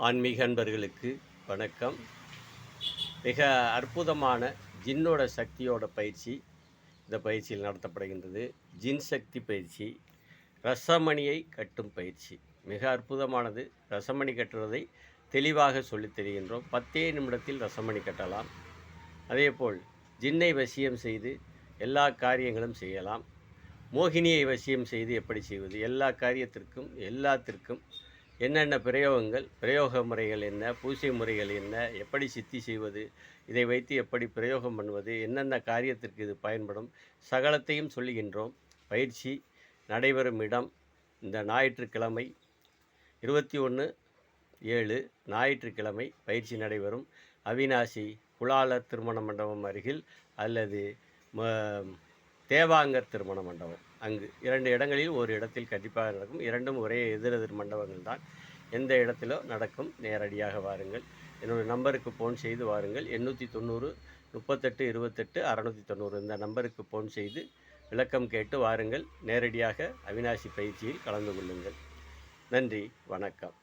ஆன்மீக அன்பர்களுக்கு வணக்கம். மிக அற்புதமான ஜின்னோட சக்தியோட பயிற்சி இந்த பயிற்சியில் நடத்தப்படுகின்றது. ஜின் சக்தி பயிற்சி ரசமணியை கட்டும் பயிற்சி. மிக அற்புதமானது. ரசமணி கட்டுறதை தெளிவாக சொல்லித் தெரிகின்றோம். பத்தே நிமிடத்தில் ரசமணி கட்டலாம். அதேபோல் ஜின்னை வசியம் செய்து எல்லா காரியங்களும் செய்யலாம். மோகினியை வசியம் செய்து எப்படி செய்வது? எல்லா காரியத்திற்கும் எல்லாத்திற்கும் என்னென்ன பிரயோகங்கள் பிரயோக முறைகள் என்ன பூசை முறைகள் என்ன எப்படி சித்தி செய்வது இதை வைத்து எப்படி பிரயோகம் பண்ணுவது என்னென்ன காரியத்திற்கு இது பயன்படும் சகலத்தையும் சொல்லுகின்றோம். பயிற்சி நடைபெறும் இடம் இந்த ஞாயிற்றுக்கிழமை இருபத்தி ஒன்று ஏழு ஞாயிற்றுக்கிழமை பயிற்சி நடைபெறும். அவினாசி குலாலர் திருமண மண்டபம் அருகில் அல்லது ம- தேவாங்கர் திருமண மண்டபம். அங்கு இரண்டு இடங்களில் ஒரு இடத்தில் கண்டிப்பாக நடக்கும். இரண்டும் ஒரே எதிரெதிர் மண்டபங்கள் தான். எந்த இடத்திலோ நடக்கும். நேரடியாக வாருங்கள். என்னுடைய நம்பருக்கு ஃபோன் செய்து வாருங்கள். எண்ணூற்றி தொண்ணூறு முப்பத்தெட்டு இருபத்தெட்டு அறநூற்றி தொண்ணூறு இந்த நம்பருக்கு ஃபோன் செய்து விளக்கம் கேட்டு வாருங்கள். நேரடியாக அவினாசி பயிற்சியில் கலந்து கொள்ளுங்கள். நன்றி. வணக்கம்.